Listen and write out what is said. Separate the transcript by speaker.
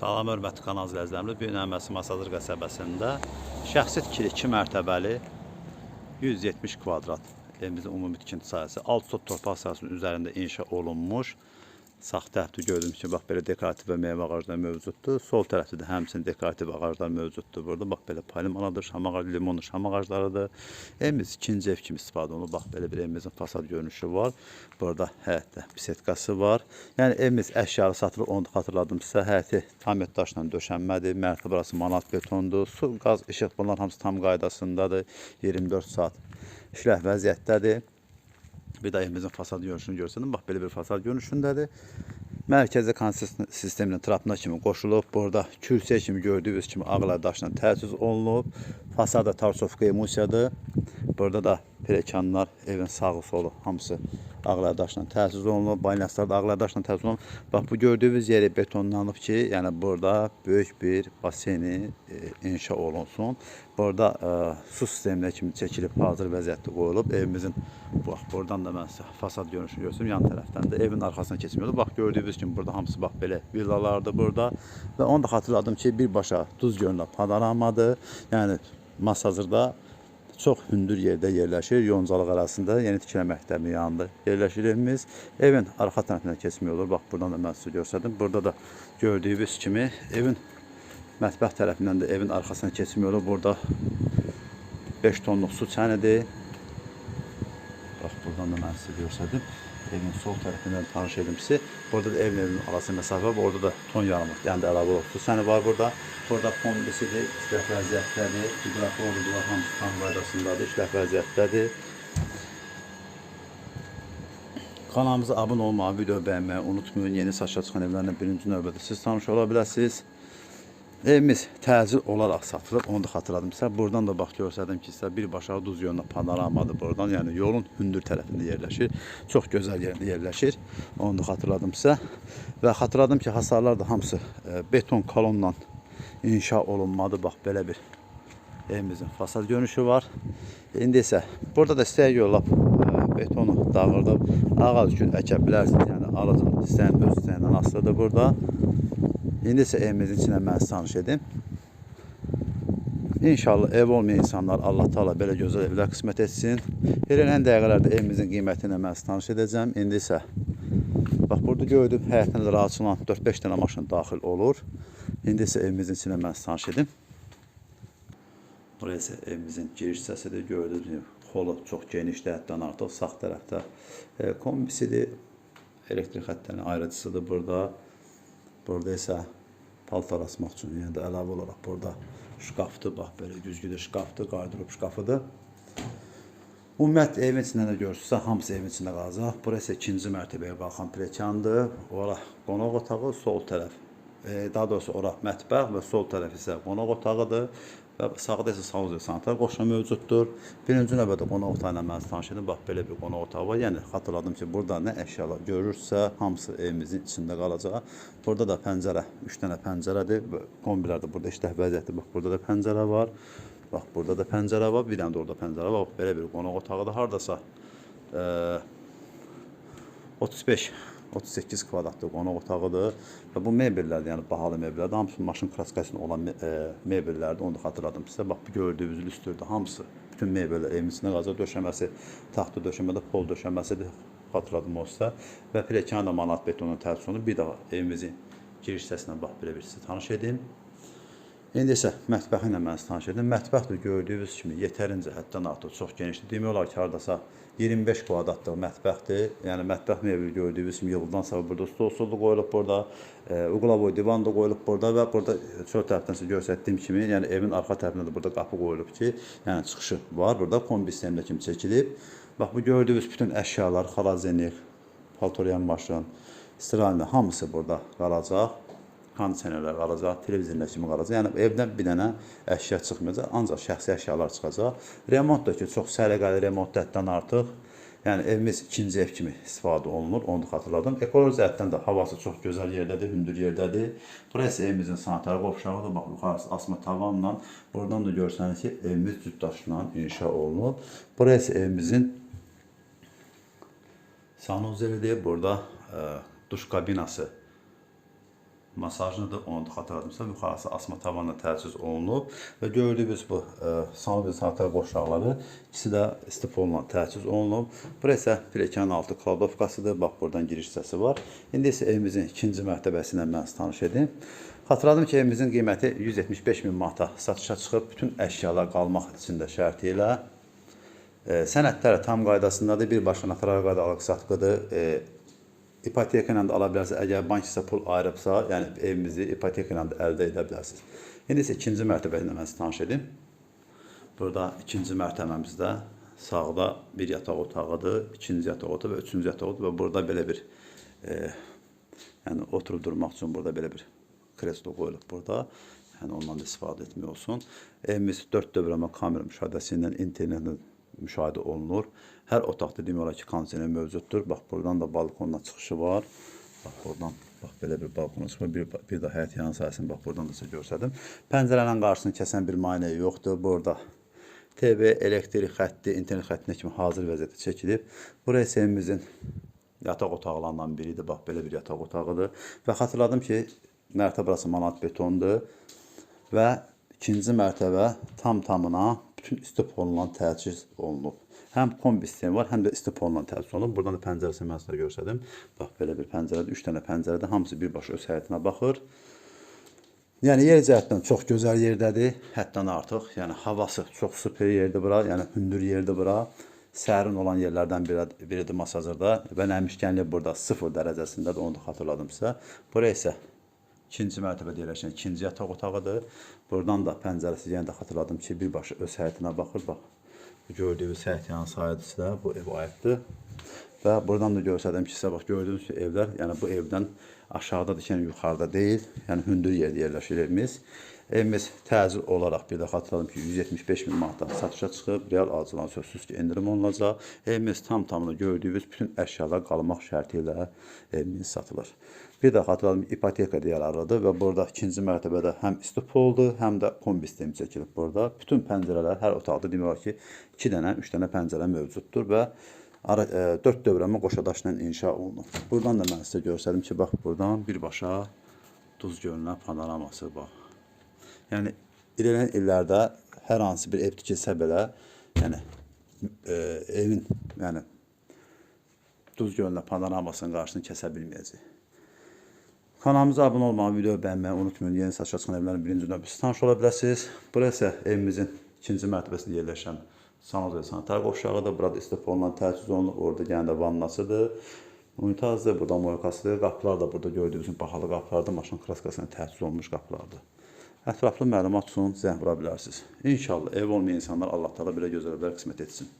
Speaker 1: Salam hörmətli kanal izləyicilərimiz. Bu gün Əməsi Masazır qəsəbəsində şəxsi tikili 2 mərtəbəli 170 kvadrat evimizin ümumi tikinti sahəsi 6 sot torpaq sahəsinin üzərində inşa olunmuş. Sağ tərəfdə gördüyünüz kimi bax belə dekorativ və meyvə ağacları mövcuddur. Sol tərəfdə də həmçinin dekorativ ağaclar mövcuddur. Burada bax belə palmalardır, şam ağacı, limonlu şam ağaclarıdır. Evimiz ikinci ev kimi istifadə olunur. Bax belə bir evimizin fasad görünüşü var. Burada həyətdə bisetkası var. Yəni evimiz əşyalı satılır. Onu da xatırladım sizə. Həyəti tam daşla döşənmədir. Mərtəbə burası manat betondur. Su, qaz, işıq bunlar hamısı tam qaydasındadır. 24 saat işləh vəziyyətdədir. Bir də evimizin fasad görünüşünü görsədim. Bax belə bir fasad görünüşündədir. Mərkəzi konsist sisteminə trapına kimi qoşulub. Burada kürsüyə kimi gördüyünüz kimi ağlar daşla təchiz olunub. Fasada tarsovka emulsiyadır. Burada da perekanlar evin sağı solu hamısı ağlar daşla təchiz olunub. Balyaslar da ağlar daşla təchiz olunub. Bax bu gördüyünüz yeri betonlanıb ki, yəni burada böyük bir baseyni e, inşa olunsun. Burada e, su sisteminə kimi çəkilib hazır vəziyyətdə qoyulub. Evimizin bax buradan da mən sizə fasad görünüşünü göstərim. Yan tərəfdən də evin arxasına keçmiyordu. Bax gördüyünüz kimi burada hamısı bax belə villalardır burada. Və onu da xatırladım ki, birbaşa duz gölünə panoramadır. Yəni Masazırda çox hündür yerdə yerləşir. Yoncalıq arasında yeni tikilən məktəbin yanında yerləşir evimiz. Evin arxa tərəfindən keçmək olur. Bax buradan da mən sizə göstərdim. Burada da gördüyünüz kimi evin mətbəx tərəfindən də evin arxasına keçmək olur. Burada 5 tonluq su çənidir. Bax buradan da mən sizə göstərdim. Evin sol tərəfindən tanış edim sizi. Burada da evin evin arası məsafə var. Orada da ton yarımlıq, yəni də əlavə olub. Səni var burada. Burada kombisidir, işləh vəziyyətdədir. Hidratlı oldular, hamısı tam qaydasındadır, işləh vəziyyətdədir. Kanalımıza abunə olmağı, video bəyənməyi unutmayın. Yeni saçla çıxan evlərlə birinci növbədə siz tanış ola biləsiniz. Evimiz təcil olaraq satılıb, onu da xatırladım sizə. Buradan da bax göstərdim ki, sizə birbaşa duz yoluna panoramadır buradan. Yəni yolun hündür tərəfində yerləşir. Çox gözəl yerdə yerləşir. Onu da xatırladım sizə. Və xatırladım ki, hasarlar da hamısı e, beton kolonla inşa olunmadı. Bax belə bir evimizin fasad görünüşü var. İndi isə burada da istəyə yollab e, betonu dağıdıb ağac gün əkə bilərsiniz. Yəni ağacın istəyən öz istəyindən asılıdır burada. İndi isə evimizin içində mən tanış edim. İnşallah ev olmayan insanlar Allah Taala belə gözəl evlər qismət etsin. Verilən dəqiqələrdə evimizin qiymətini mən tanış edəcəm. İndi isə bax burada gördüm həyətinə də açılan 4-5 dənə maşın daxil olur. İndi isə evimizin içində mən tanış edim. Burası evimizin giriş hissəsidir. Gördüyünüz kimi xolu çox genişdir, həddən artıq sağ tərəfdə e, kombisidir. Elektrik xəttlərinin ayrıcısıdır burada. Burada isə paltar asmaq üçün yəni də əlavə olaraq burada şkafdır, bax belə güzgüdə şkafdır, qardırop şkafıdır. Ümumiyyətlə evin içində də görürsünüzsə, hamısı evin içində qalacaq. Burası ikinci mərtəbəyə qalxan plekandır. Ora qonaq otağı, sol tərəf. E, daha doğrusu ora mətbəx və sol tərəf isə qonaq otağıdır. Və sağda isə sauz və sanitar qoşma mövcuddur. Birinci növbədə qonaq otağı ilə mən tanış edim. Bax belə bir qonaq otağı var. Yəni xatırladım ki, burada nə əşyalar görürsə, hamısı evimizin içində qalacaq. Burada da pəncərə, 3 dənə pəncərədir. Kombilər də burada işləh vəziyyətdə. Bax burada da pəncərə var. Bax burada da pəncərə var. Bir dənə də orada pəncərə var. Bax belə bir qonaq otağıdır. Hardasa e, 35 38 kvadratlı qonaq otağıdır və bu mebellərdir, yəni bahalı mebellərdir. Hamısı maşın klassifikasında olan e, mebellərdir. Onu da xatırladım sizə. Bax bu gördüyünüz lüstrdür. Hamısı bütün mebellər evin içində qalacaq. Döşəməsi taxta döşəmədə pol döşəməsidir. Xatırladım o sizə. Və pilləkən də manat betonun tərsonu. Bir daha evimizin giriş hissəsinə bax belə bir sizə tanış edim. İndi isə mətbəxi ilə mən tanış edim. Mətbəx də gördüyünüz kimi yetərincə həddən artıq çox genişdir. Demək olar ki, hardasa 25 kvadratlıq mətbəxdir. Yəni mətbəx mebeli gördüyünüz kimi yıldan sonra burada stol stolu qoyulub burada, e, uqlavoy divan da qoyulub burada və burada çöl tərəfdən sizə göstərdiyim kimi, yəni evin arxa tərəfində də burada qapı qoyulub ki, yəni çıxışı var. Burada kombi sistemində kimi çəkilib. Bax bu gördüyünüz bütün əşyalar, xalazenik, paltoryan maşın, istirahəndə hamısı burada qalacaq kondisionerlər qalacaq, televizorlar kimi qalacaq. Yəni evdən bir dənə əşya çıxmayacaq, ancaq şəxsi əşyalar çıxacaq. Remont da ki, çox səliqəli remont həddən artıq. Yəni evimiz ikinci ev kimi istifadə olunur, onu xatırladım. Ekoloji cəhətdən də havası çox gözəl yerdədir, hündür yerdədir. Burası evimizin sanitar qovşağıdır. Bax, yuxarısı asma tavanla. Buradan da görsəniz ki, evimiz cüt daşla inşa olunub. Burası evimizin sanuzelidir. Burada ə, duş kabinası masajını da onu xatırladımsa yuxarısı asma tavanla təchiz olunub və gördüyünüz bu e, salon saatlar qoşaqları ikisi də istifonla təchiz olunub. Bura isə pilləkənin altı kladovkasıdır. Bax buradan giriş hissəsi var. İndi isə evimizin ikinci mərtəbəsi ilə mən tanış edim. Xatırladım ki, evimizin qiyməti 175 min manata satışa çıxıb, bütün əşyalar qalmaq içində şərti ilə e, sənədlər tam qaydasındadır. Birbaşa notarial qayda alıq-satqıdır. E, ipoteka ilə də ala bilərsiniz. Əgər bank sizə pul ayırıbsa, yəni evimizi ipoteka ilə də əldə edə bilərsiniz. İndi isə ikinci mərtəbə ilə mən sizi tanış edim. Burada ikinci mərtəbəmizdə sağda bir yataq otağıdır, ikinci yataq otağı və üçüncü yataq otağı və burada belə bir e, yəni oturub durmaq üçün burada belə bir kreslo qoyulub burada. Yəni ondan da istifadə etmək olsun. Evimiz 4 dövrəmə kamera müşahidəsi ilə internetin müşahidə olunur. Hər otaqda demək olar ki, kondisioner mövcuddur. Bax buradan da balkondan çıxışı var. Bax buradan bax belə bir balkona çıxır. Bir, bir də həyət yan sahəsini bax buradan da sizə göstərdim. Pəncərənin qarşısını kəsən bir maneə yoxdur. Burada TV, elektrik xətti, internet xəttinə kimi hazır vəziyyətdə çəkilib. Bura isə evimizin yataq otaqlarından biridir. Bax belə bir yataq otağıdır. Və xatırladım ki, mərtəbəsi manat betondur və ikinci mərtəbə tam bütün istiponla təchiz olunub. Həm kombi sistemi var, həm də istiponla təchiz olunub. Buradan da pəncərəsini mən sizə göstərdim. Bax belə bir pəncərədə 3 dənə pəncərədə hamısı birbaşa öz həyətinə baxır. Yəni yer cəhətdən çox gözəl yerdədir, həddən artıq. Yəni havası çox super yerdir bura, yəni hündür yerdir bura. Sərin olan yerlərdən biri, biridir Masazırda və nəmişkənlik burada 0 dərəcəsindədir, onu da xatırladım sizə. Bura isə ikinci mərtəbədə yerləşən ikinci yataq otağıdır. Buradan da pəncərəsi yenə də xatırladım ki, birbaşa öz həyətinə baxır. Bax, bu gördüyünüz həyət yanı sahəsi də bu ev aiddir. Və buradan da göstərdim ki, sizə bax gördüyünüz evlər, yəni bu evdən aşağıdadır yəni yuxarıda deyil, yəni hündür yerdə yerləşir evimiz. Evimiz təcil olaraq bir də xatırladım ki, 175 min manatdan satışa çıxıb, real alıcılan sözsüz ki, endirim olunacaq. Evimiz tam tamına gördüyünüz bütün əşyalar qalmaq şərti ilə evimiz satılır. Bir də xatırladım, ipoteka yararlıdır və burada ikinci mərtəbədə həm istipoldur, həm də kombi sistemi çəkilib burada. Bütün pəncərələr hər otaqda demək olar ki, 2 dənə, 3 dənə pəncərə mövcuddur və ara, e, 4 dövrəmə qoşadaşla inşa olunub. Buradan da mən sizə göstərdim ki, bax buradan birbaşa Duz gölünə panoraması bax. Yəni ilerleyen illərdə hər hansı bir ev tikilsə belə, yəni e, evin, yəni Duz gölünə panoramasının qarşısını kəsə bilməyəcək. Kanalımıza abunə olmağı, video bəyənməyi unutmayın. Yeni satışa çıxan evlərin birinci növbəsi tanış ola bilərsiniz. Bura isə evimizin ikinci mərtəbəsində yerləşən sanatoria sanitar qovşağıdır. Burada istifonla təchiz olunur. Orada yenə də vannasıdır. Unitazdır, burada moykasıdır. Qapılar da burada gördüyünüz kimi bahalı qapılardır. Maşın kraskasına təchiz olunmuş qapılardır. Ətraflı məlumat üçün zəng vura bilərsiniz. İnşallah ev olmayan insanlar Allah təala belə gözəl evlər qismət etsin.